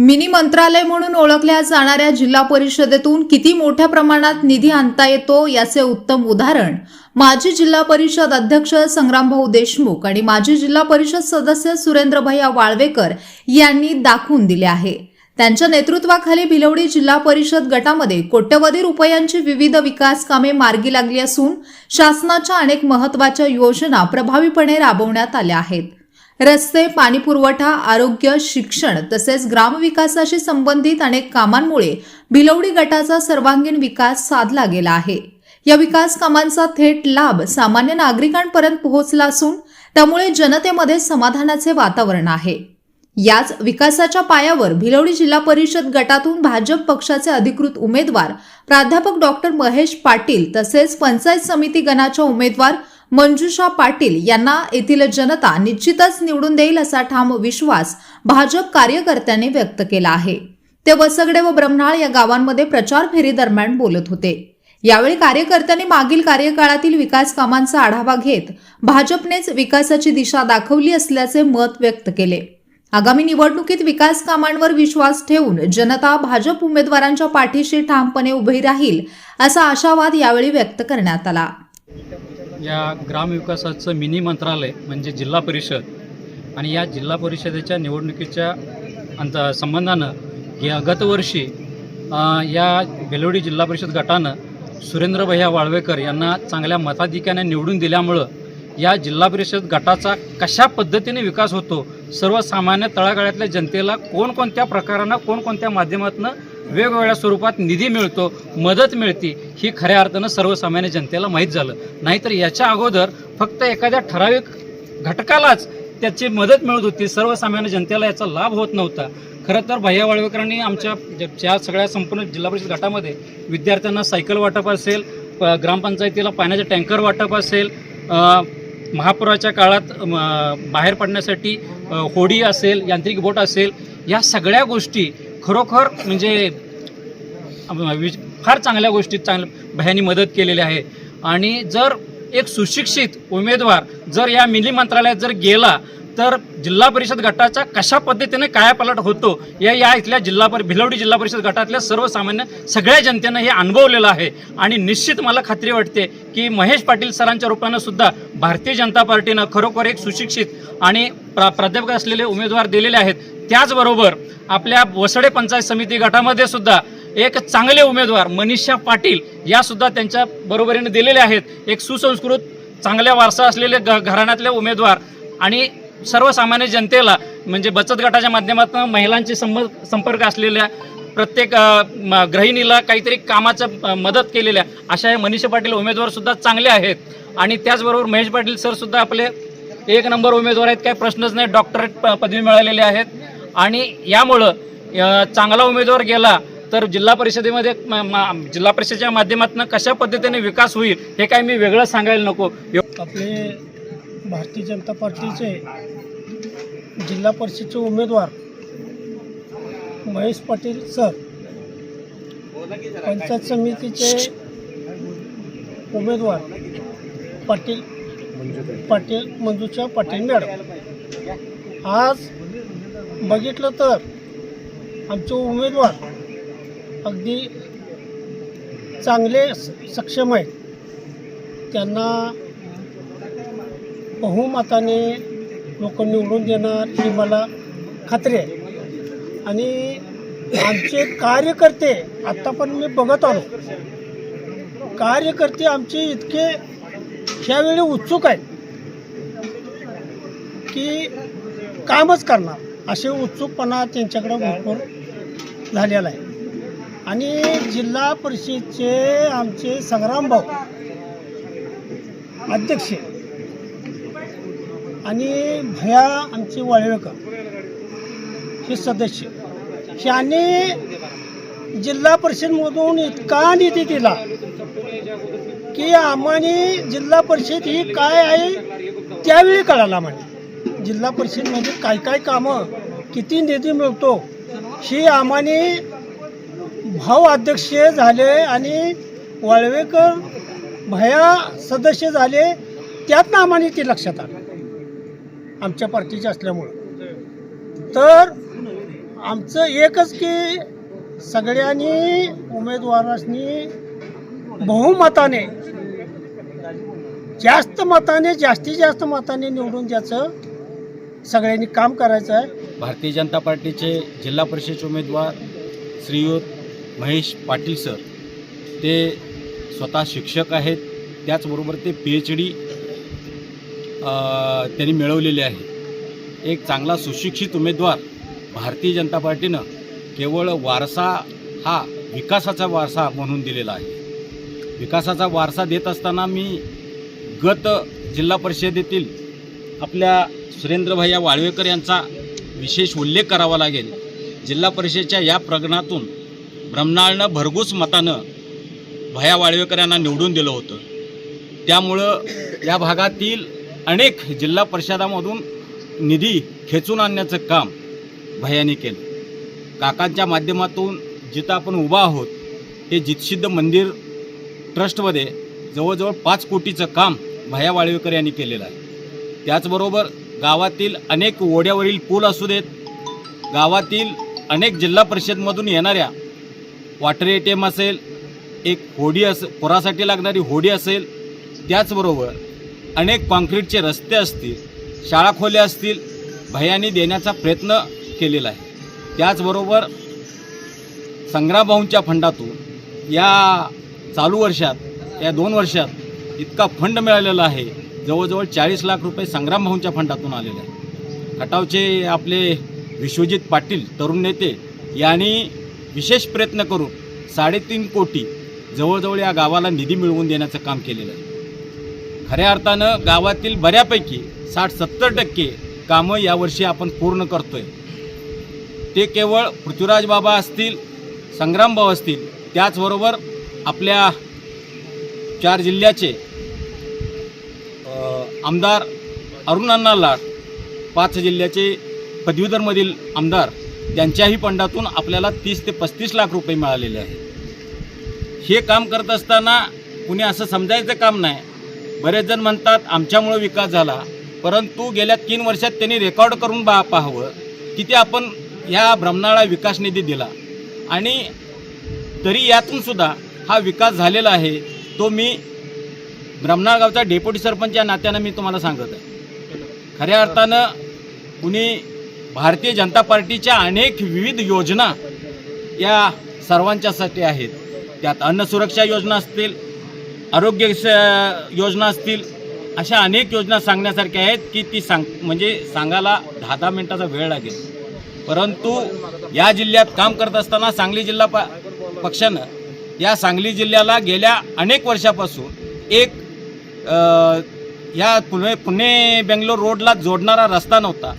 Mini मंत्रालय म्हणून ओळखल्या जाणाऱ्या जिल्हा परिषदेतून किती मोठ्या प्रमाणात निधी आणता येतो याचे उत्तम उदाहरण माजी जिल्हा परिषद अध्यक्ष संग्रामभाऊ देशमुख आणि माजी जिल्हा परिषद सदस्य सुरेंद्रभैया वाळवेकर यांनी दाखवून दिले आहे. त्यांच्या नेतृत्वाखाली भिलवडी जिल्हा परिषद गटामध्ये कोट्यवधी रुपयांची विविध विकास कामे मार्गी लागली असून शासनाच्या अनेक महत्त्वाच्या योजना प्रभावीपणे राबवण्यात आल्या आहेत. रस्ते पाणीपुरवठा आरोग्य शिक्षण तसेच ग्रामविकासाशी संबंधित अनेक कामांमुळे भिलवडी गटाचा सर्वांगीण विकास साधला गेला आहे. या विकास कामांचा थेट लाभ सामान्य नागरिकांपर्यंत पोहोचला असून त्यामुळे जनतेमध्ये समाधानाचे वातावरण आहे. याच विकासाच्या पायावर भिलवडी जिल्हा परिषद गटातून भाजप पक्षाचे अधिकृत उमेदवार प्राध्यापक डॉक्टर महेश पाटील तसेच पंचायत समिती गणाच्या उमेदवार मंजुषा पाटील यांना येथील जनता निश्चितच निवडून देईल असा ठाम विश्वास भाजप कार्यकर्त्यांनी व्यक्त केला आहे. ते वसगडे व ब्रह्मणाळ या गावांमध्ये प्रचार फेरी दरम्यान बोलत होते. यावेळी कार्यकर्त्यांनी मागील कार्यकाळातील विकास कामांचा आढावा घेत भाजपनेच विकासाची दिशा दाखवली असल्याचे मत व्यक्त केले. आगामी निवडणुकीत विकास कामांवर विश्वास ठेवून जनता भाजप उमेदवारांच्या पाठीशी ठामपणे उभी राहील असा आशावाद यावेळी व्यक्त करण्यात आला. या ग्रामविकासाचं मिनी मंत्रालय म्हणजे जिल्हा परिषद आणि या जिल्हा परिषदेच्या निवडणुकीच्या अंत संबंधानं या गतवर्षी या बेलोडी जिल्हा परिषद गटानं सुरेंद्र भैया वाळवेकर यांना चांगल्या मताधिक्याने निवडून दिल्यामुळं या जिल्हा परिषद गटाचा कशा पद्धतीने विकास होतो सर्वसामान्य तळागाळातल्या जनतेला कोणकोणत्या प्रकारानं कोणकोणत्या माध्यमातून वेगवेगळ्या स्वरूपात निधी मिळतो मदत मिळते ही खऱ्या अर्थानं सर्वसामान्य जनतेला माहीत झालं. नाहीतर याच्या अगोदर फक्त एखाद्या ठराविक घटकालाच त्याची मदत मिळत होती सर्वसामान्य जनतेला याचा लाभ होत नव्हता. खरं तर भैया वाळवेकरांनी आमच्या ज्या सगळ्या संपूर्ण जिल्हा परिषद गटामध्ये विद्यार्थ्यांना सायकल वाटप असेल ग्रामपंचायतीला पाण्याचे टँकर वाटप असेल महापुराच्या काळात बाहेर पडण्यासाठी होडी असेल यांत्रिक बोट असेल या सगळ्या गोष्टी खरोखर म्हणजे फार चांगल्या गोष्टीत चांगल्या भयानी मदत केलेली आहे. आणि जर एक सुशिक्षित उमेदवार जर या मिली मंत्रालयात जर गेला तर जिल्हा परिषद गटाचा कशा पद्धतीने कायापालट होतो या या इथल्या जिल्हा परि भिलवडी जिल्हा परिषद गटातल्या सर्वसामान्य सगळ्या जनतेनं हे अनुभवलेलं आहे. आणि निश्चित मला खात्री वाटते की महेश पाटील सरांच्या रूपानं सुद्धा भारतीय जनता पार्टीनं खरोखर एक सुशिक्षित आणि प्रा प्राध्यापक असलेले उमेदवार दिलेले आहेत. त्याचबरोबर आपल्या वसडे पंचायत समिती गटामध्ये सुद्धा एक चांगले उमेदवार मनीषा पाटील यासुद्धा त्यांच्या बरोबरीने दिलेले आहेत. एक सुसंस्कृत चांगल्या वारसा असलेले घ घराण्यातले उमेदवार आणि सर्वसामान्य जनतेला म्हणजे बचत गटाच्या माध्यमातून महिलांचे संब संपर्क असलेल्या प्रत्येक म- गृहिणीला काहीतरी कामाचं मदत केलेल्या अशा हे मनीषा पाटील उमेदवारसुद्धा चांगले आहेत. आणि त्याचबरोबर महेश पाटील सरसुद्धा आपले एक नंबर उमेदवार आहेत काही प्रश्नच नाही. डॉक्टरेट प- पदवी मिळालेली आहेत. आणि यामुळं चांगला उमेदवार गेला तर जिल्हा परिषदेमध्ये जिल्हा परिषदेच्या माध्यमातून कशा पद्धतीने विकास होईल हे काय मी वेगळं सांगायला नको. आपले भारतीय जनता पार्टीचे जिल्हा परिषदचे उमेदवार महेश पाटील सर पंचायत समितीचे उमेदवार पाटील पाटील मंजूच्या पाटील मॅडम. आज बघितलं तर आमचे उमेदवार अगदी चांगले स- सक्षम आहेत. त्यांना बहुमताने लोक निवडून देणार ही मला खात्री आहे. आणि आमचे कार्यकर्ते आत्ता पण मी बघत आलो. कार्यकर्ते आमचे इतके ह्यावेळी उत्सुक आहेत की कामच करणार. असे उत्सुकपणा त्यांच्याकडे भरपूर झालेला आहे. आणि जिल्हा परिषदचे आमचे संग्राम भाऊ अध्यक्ष आणि भया आमचे वाळवेकर हे सदस्य ह्याने जिल्हा परिषदमधून इतका निधी दिला की आम्हाने जिल्हा परिषद ही काय आहे त्यावेळी कळाला म्हणजे जिल्हा परिषदमध्ये काय काय कामं किती निधी मिळतो ही आम्हाने भाऊ अध्यक्ष झाले आणि वाळवेकर भया सदस्य झाले त्यातनं आम्हाला ते लक्षात आलं. आमच्या पार्टीचे असल्यामुळं. तर आमचं एकच की सगळ्यांनी उमेदवारांनी बहुमताने जास्त मताने जास्तीत जास्त मताने निवडून द्यायचं सगळ्यांनी काम करायचं आहे. भारतीय जनता पार्टीचे जिल्हा परिषदेचे उमेदवार श्रीयुत महेश पाटील सर ते स्वतः शिक्षक आहेत. त्याचबरोबर ते पी एच डी त्यांनी मिळवलेले आहे. एक चांगला सुशिक्षित उमेदवार भारतीय जनता पार्टीनं केवळ वारसा हा विकासाचा वारसा म्हणून दिलेला आहे. विकासाचा वारसा देत असताना मी गत जिल्हा परिषदेतील आपल्या सुरेंद्रभैया वाळवेकर यांचा विशेष उल्लेख करावा लागेल. जिल्हा परिषदेच्या या प्रगणातून ब्रह्मनाळनं भरघूस मतानं भया वाळवेकर यांना निवडून दिलं होतं. त्यामुळं या भागातील अनेक जिल्हा परिषदामधून निधी खेचून आणण्याचं काम भयाने केलं. काकांच्या माध्यमातून जिथं आपण उभा आहोत हे जितसिद्ध मंदिर ट्रस्टमध्ये जवळजवळ पाच कोटीचं काम भया वाळवेकर यांनी केलेलं आहे. त्याचबरोबर गावातील अनेक ओढ्यावरील पूल असू देत गावातील अनेक जिल्हा परिषदमधून येणाऱ्या वॉटर ए टी एम असेल एक होडी अस पुरासाठी लागणारी होडी असेल त्याचबरोबर अनेक कॉन्क्रीटचे रस्ते असतील शाळा खोल्या असतील भयानी देण्याचा प्रयत्न केलेला आहे. त्याचबरोबर संग्रामभाऊंच्या फंडातून या चालू वर्षात या दोन वर्षात इतका फंड मिळालेला आहे. जवळजवळ चाळीस लाख रुपये संग्राम भाऊंच्या फंडातून आलेले आहे खटावचे आपले विश्वजित पाटील तरुण नेते यांनी विशेष प्रयत्न करून साडेतीन कोटी जवळजवळ या गावाला निधी मिळवून देण्याचं काम केलेलं आहे. खऱ्या अर्थानं गावातील बऱ्यापैकी साठ सत्तर टक्के कामं यावर्षी आपण पूर्ण करतोय. ते केवळ पृथ्वीराज बाबा असतील संग्रामभाऊ असतील त्याचबरोबर आपल्या चार जिल्ह्याचे आमदार अरुणांना लाट पाच जिल्ह्याचे पदवीधरमधील आमदार त्यांच्याही फंडातून आपल्याला तीस ते पस्तीस लाख रुपये मिळालेले आहेत. हे काम करत असताना कुणी असं समजायचं काम नाही. बरेच जण म्हणतात आमच्यामुळं विकास झाला. परंतु गेल्या तीन वर्षात त्यांनी रेकॉर्ड करून बा पाहावं किती आपण ह्या ब्रह्मनाळा विकास निधी दिला. आणि तरी यातून सुद्धा हा विकास झालेला आहे तो मी ब्रह्मनाळ गावचा डेप्युटी सरपंच या नात्यानं मी तुम्हाला सांगत आहे. खऱ्या अर्थानं कुणी भारतीय जनता पार्टीच्या अनेक विविध योजना या सर्वांच्यासाठी आहेत. त्यात अन्न सुरक्षा योजना असतील आरोग्य स- योजना असतील अशा अनेक योजना सांगण्यासारख्या आहेत की ती सांग म्हणजे सांगायला दहा दहा मिनिटाचा वेळ लागेल. परंतु या जिल्ह्यात काम करत असताना सांगली जिल्हा प पक्षानं या सांगली जिल्ह्याला गेल्या अनेक वर्षापासून एक या पुणे पुणे बेंगलोर रोडला जोडणारा रस्ता नव्हता.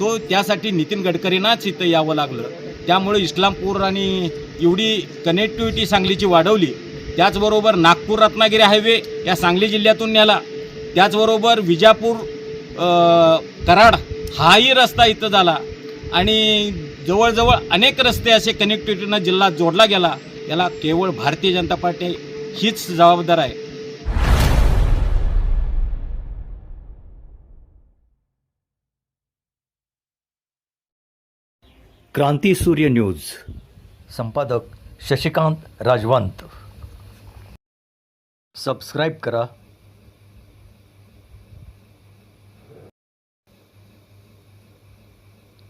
तो त्यासाठी नितीन गडकरींनाच इथं यावं लागलं. त्यामुळे इस्लामपूर आणि एवढी कनेक्टिव्हिटी सांगलीची वाढवली. त्याचबरोबर नागपूर रत्नागिरी हायवे या सांगली जिल्ह्यातून नेला. त्याचबरोबर विजापूर कराड हाही रस्ता इथं झाला. आणि जवळजवळ अनेक रस्ते असे कनेक्टिव्हिटीनं जिल्हा जोडला गेला. याला केवळ भारतीय जनता पार्टी हीच जबाबदार आहे. क्रांती सूर्य न्यूज. संपादक शशिकांत राजवंत. सबस्क्राईब करा.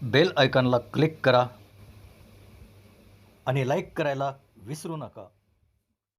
बेल आयकॉनला क्लिक करा. आणि लाईक करायला विसरू नका.